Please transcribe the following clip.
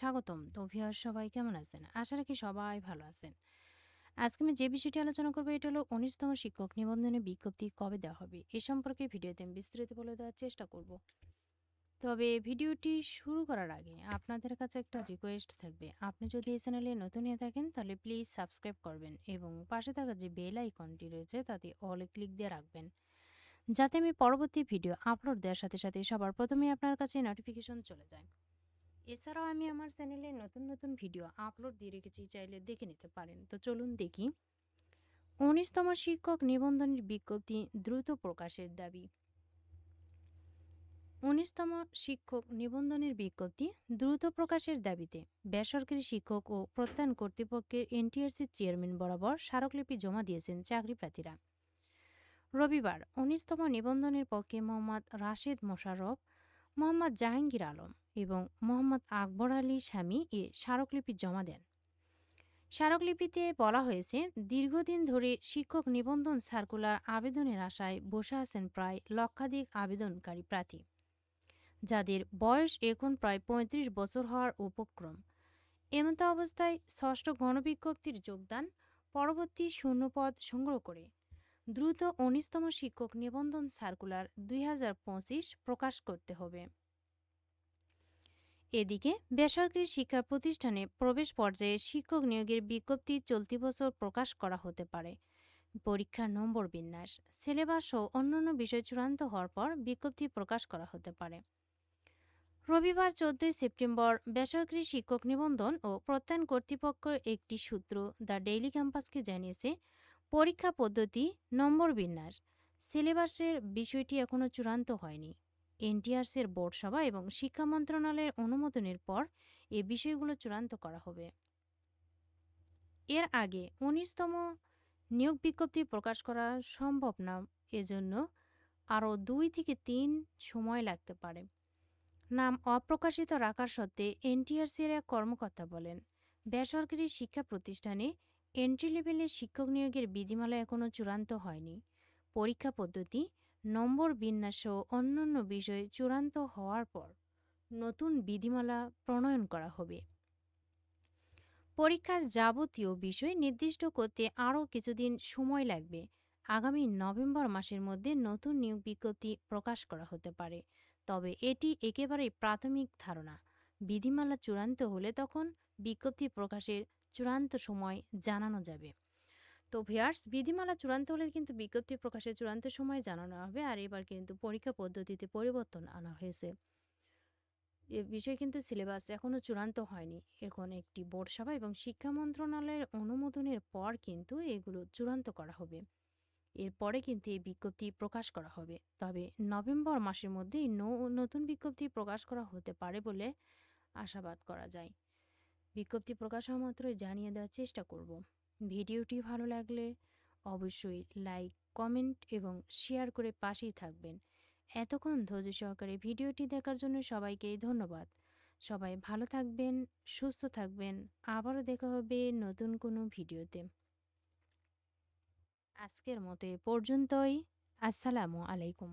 স্বাগতম। তো ভিউয়ার সবাই কেমন আছেন? আশা রাখি সবাই ভালো আছেন। আজকে আমি যে বিষয়টি আলোচনা করব, এটা হলো উনিশতম শিক্ষক নিবন্ধনে বিজ্ঞপ্তি কবে দেওয়া হবে? এ সম্পর্কে ভিডিওতে আমি বিস্তারিত বলে দেওয়ার চেষ্টা করব। তবে ভিডিওটি শুরু করার আগে আপনাদের কাছে একটা রিকোয়েস্ট থাকবে। আপনি যদি এই চ্যানেলে নতুন হয়ে থাকেন, তাহলে প্লিজ সাবস্ক্রাইব করবেন এবং পাশে থাকা যে বেল আইকনটি রয়েছে, তাতে অলে ক্লিক দিয়ে রাখবেন। যাতে আমি পরবর্তী ভিডিও আপলোড দেওয়ার সাথে সাথে সবার প্রথমেই আপনার কাছে নোটিফিকেশন চলে যায়। এছাড়াও আমি আমার চ্যানেলে নতুন নতুন ভিডিও আপলোড দিয়ে রেখেছি, চাইলে দেখে নিতে পারেন। তো চলুন দেখি। উনিশতম শিক্ষক নিবন্ধনের বিজ্ঞপ্তি দ্রুত প্রকাশের দাবি। উনিশতম শিক্ষক নিবন্ধনের বিজ্ঞপ্তি দ্রুত প্রকাশের দাবিতে বেসরকারি শিক্ষক ও প্রত্যয়ন কর্তৃপক্ষের এনটিআরসি চেয়ারম্যান বরাবর স্মারকলিপি জমা দিয়েছেন চাকরি প্রার্থীরা রবিবার উনিশতম নিবন্ধনের পক্ষে মোহাম্মদ রাশেদ মোশাররফ মোহাম্মদ জাহাঙ্গীর আলম এবং মোহাম্মদ আকবর আলী স্বামী এ স্মারকলিপি জমা দেন। স্মারকলিপিতে বলা হয়েছে, দীর্ঘদিন ধরে শিক্ষক নিবন্ধন সার্কুলার আবেদনের আশায় বসে আছেন প্রায় লক্ষাধিক আবেদনকারী প্রার্থী, যাদের বয়স এখন প্রায় ৩৫ বছর হওয়ার উপক্রম। এমতো অবস্থায় ষষ্ঠ গণবিজ্ঞপ্তির যোগদান পরবর্তী শূন্যপদ সংগ্রহ করে দ্রুত উনিশতম শিক্ষক নিবন্ধন সার্কুলার দুই হাজার পঁচিশ প্রকাশ করতে হবে। এদিকে বেসরকারি শিক্ষা প্রতিষ্ঠানে প্রবেশ পর্যায়ে শিক্ষক নিয়োগের বিজ্ঞপ্তি চলতি বছর প্রকাশ করা হতে পারে। পরীক্ষার নম্বর বিন্যাস, সিলেবাস ও অন্যান্য বিষয় চূড়ান্ত হওয়ার পর বিজ্ঞপ্তি প্রকাশ করা হতে পারে। রবিবার চোদ্দই সেপ্টেম্বর বেসরকারি শিক্ষক নিবন্ধন ও প্রত্যয়ন কর্তৃপক্ষের একটি সূত্র দ্য ডেইলি ক্যাম্পাসকে জানিয়েছে পরীক্ষা পদ্ধতি নম্বর বিন্যাস। সিলেবাসের বিষয়টি এখনও চূড়ান্ত হয়নি। এনটিআরসির বোর্ড সভা এবং শিক্ষা মন্ত্রণালয়ের অনুমোদনের পর এ বিষয়গুলো চূড়ান্ত করা হবে। এর আগে উনিশতম নিয়োগ বিজ্ঞপ্তি প্রকাশ করা সম্ভব না, এজন্য আরও দুই থেকে তিন সময় লাগতে পারে। নাম অপ্রকাশিত রাখার সত্ত্বে এনটিআরসির এক কর্মকর্তা বলেন, বেসরকারি শিক্ষা প্রতিষ্ঠানে এন্ট্রি লেভেলের শিক্ষক নিয়োগের বিধিমালা এখনও চূড়ান্ত হয়নি। পরীক্ষা পদ্ধতি, নম্বর বিন্যাস ও অন্যান্য বিষয় চূড়ান্ত হওয়ার পর নতুন বিধিমালা প্রণয়ন করা হবে। পরীক্ষার যাবতীয় বিষয় নির্দিষ্ট করতে আরও কিছুদিন সময় লাগবে। আগামী নভেম্বর মাসের মধ্যে নতুন নিয়োগ বিজ্ঞপ্তি প্রকাশ করা হতে পারে। তবে এটি একেবারেই প্রাথমিক ধারণা। বিধিমালা চূড়ান্ত হলে তখন বিজ্ঞপ্তি প্রকাশের চূড়ান্ত সময় জানানো যাবে। তো ভিয়ার্স বিধিমালা চূড়ান্ত হলে কিন্তু বিজ্ঞপ্তি প্রকাশের চূড়ান্ত সময় জানানো হবে আর এবার কিন্তু পরীক্ষা পদ্ধতিতে পরিবর্তন আনা হয়েছে। এ বিষয়ে কিন্তু সিলেবাস এখনও চূড়ান্ত হয়নি। এখন একটি বোর্ড সভা এবং শিক্ষা মন্ত্রণালয়ের অনুমোদনের পর কিন্তু এগুলো চূড়ান্ত করা হবে। এরপরে কিন্তু এই বিজ্ঞপ্তি প্রকাশ করা হবে। তবে নভেম্বর মাসের মধ্যেই নতুন বিজ্ঞপ্তি প্রকাশ করা হতে পারে বলে আশাবাদ করা যায়। বিজ্ঞপ্তি প্রকাশ হওয়া মাত্রই জানিয়ে দেওয়ার চেষ্টা করব। ভিডিওটি ভালো লাগলে অবশ্যই লাইক, কমেন্ট এবং শেয়ার করে পাশেই থাকবেন। এতক্ষণ ধৈর্য সহকারে ভিডিওটি দেখার জন্য সবাইকে ধন্যবাদ। সবাই ভালো থাকবেন, সুস্থ থাকবেন। আবারও দেখা হবে নতুন কোনো ভিডিওতে। আজকের মতো পর্যন্তই। আসসালামু আলাইকুম।